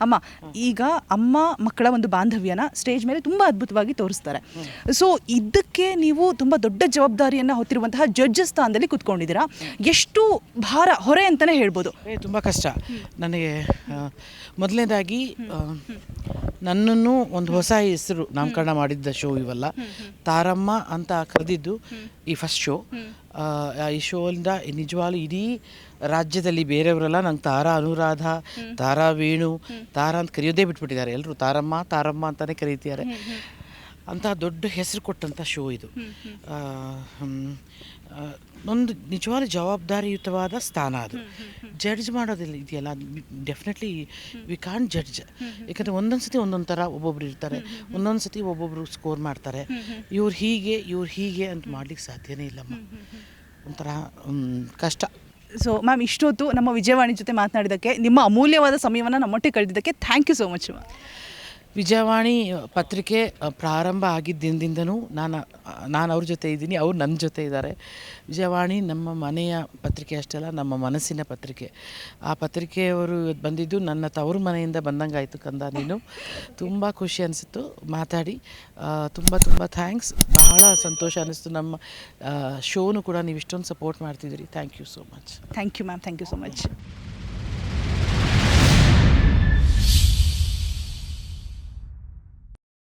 ಅಮ್ಮ ಈಗ ಅಮ್ಮ ಮಕ್ಕಳ ಒಂದು ಬಾಂಧವ್ಯನ ಸ್ಟೇಜ್ ಮೇಲೆ ತುಂಬ ಅದ್ಭುತವಾಗಿ ತೋರಿಸ್ತಾರೆ. ಸೊ ಇದಕ್ಕೆ ನೀವು ತುಂಬ ದೊಡ್ಡ ಜವಾಬ್ದಾರಿಯನ್ನು ಹೊತ್ತಿರುವಂತಹ ಜಡ್ಜ್ ಸ್ಥಾನದಲ್ಲಿ ಕುತ್ಕೊಂಡಿದ್ದೀರಾ? ಎಷ್ಟು ಭಾರ ಹೊರೆ ಅಂತಲೇ ಹೇಳ್ಬೋದು. ತುಂಬ ಕಷ್ಟ. ನನಗೆ ಮೊದಲನೇದಾಗಿ ನನ್ನನ್ನು ಒಂದು ಹೊಸ ಹೆಸರು ನಾಮಕರಣ ಮಾಡಿದ್ದ ಶೋ ಇವೆಲ್ಲ. ತಾರಮ್ಮ ಅಂತ ಕರೆದಿದ್ದು ಈ ಫಸ್ಟ್ ಶೋ ಈ ಶೋಯಿಂದ ನಿಜವಾಗ್ಲೂ ಇಡೀ ರಾಜ್ಯದಲ್ಲಿ ಬೇರೆಯವರೆಲ್ಲ ನಂಗೆ ತಾರಾ ಅನುರಾಧ ತಾರಾ ವೇಣು ತಾರಾ ಅಂತ ಕರೆಯೋದೇ ಬಿಟ್ಬಿಟ್ಟಿದ್ದಾರೆ. ಎಲ್ಲರೂ ತಾರಮ್ಮ ತಾರಮ್ಮ ಅಂತಾನೆ ಕರೀತಿದ್ದಾರೆ. ಅಂತ ದೊಡ್ಡ ಹೆಸರು ಕೊಟ್ಟಂಥ ಶೋ ಇದು. ಒಂದು ನಿಜವಾದ ಜವಾಬ್ದಾರಿಯುತವಾದ ಸ್ಥಾನ ಅದು. ಜಡ್ಜ್ ಮಾಡೋದಿಲ್ಲ ಇದೆಯಲ್ಲ? ಡೆಫಿನೆಟ್ಲಿ ವಿ ಕಾನ್ ಜಡ್ಜ್ ಯಾಕಂದರೆ ಒಂದೊಂದು ಸತಿ ಒಂದೊಂದು ಥರ ಒಬ್ಬೊಬ್ರು ಇರ್ತಾರೆ. ಒಂದೊಂದು ಸತಿ ಒಬ್ಬೊಬ್ರು ಸ್ಕೋರ್ ಮಾಡ್ತಾರೆ. ಇವ್ರು ಹೀಗೆ ಇವ್ರು ಹೀಗೆ ಅಂತ ಮಾಡ್ಲಿಕ್ಕೆ ಸಾಧ್ಯನೇ ಇಲ್ಲಮ್ಮ. ಒಂಥರ ಕಷ್ಟ. ಸೊ ಮ್ಯಾಮ್ ಇಷ್ಟೊತ್ತು ನಮ್ಮ ವಿಜಯವಾಣಿ ಜೊತೆ ಮಾತನಾಡಿದ್ದಕ್ಕೆ ನಿಮ್ಮ ಅಮೂಲ್ಯವಾದ ಸಮಯವನ್ನು ನಮ್ಮೊಟ್ಟಿಗೆ ಕಳೆದಿದ್ದಕ್ಕೆ thank you so much ma'am Vijayavani ಪತ್ರಿಕೆ ಪ್ರಾರಂಭ ಆಗಿದ್ದ ದಿನದಿಂದನೂ ನಾನು ನಾನು ಅವ್ರ ಜೊತೆ ಇದ್ದೀನಿ, ಅವ್ರು ನನ್ನ ಜೊತೆ ಇದ್ದಾರೆ. ವಿಜಯವಾಣಿ ನಮ್ಮ ಮನೆಯ ಪತ್ರಿಕೆ ಅಷ್ಟೇ ಅಲ್ಲ ನಮ್ಮ ಮನಸ್ಸಿನ ಪತ್ರಿಕೆ. ಆ ಪತ್ರಿಕೆಯವರು ಬಂದಿದ್ದು ನನ್ನ ತವರು ಮನೆಯಿಂದ ಬಂದಂಗೆ ಆಯಿತು ಕಂದ ನೀನು. ತುಂಬ ಖುಷಿ ಅನಿಸಿತು ಮಾತಾಡಿ. ತುಂಬ ತುಂಬ ಥ್ಯಾಂಕ್ಸ್. ಬಹಳ ಸಂತೋಷ ಅನ್ನಿಸ್ತು ನಮ್ಮ ಶೋನು ಕೂಡ ನೀವು ಇಷ್ಟೊಂದು ಸಪೋರ್ಟ್ ಮಾಡ್ತಿದ್ದೀರಿ. Thank you so much. Thank you ma'am, thank you so much.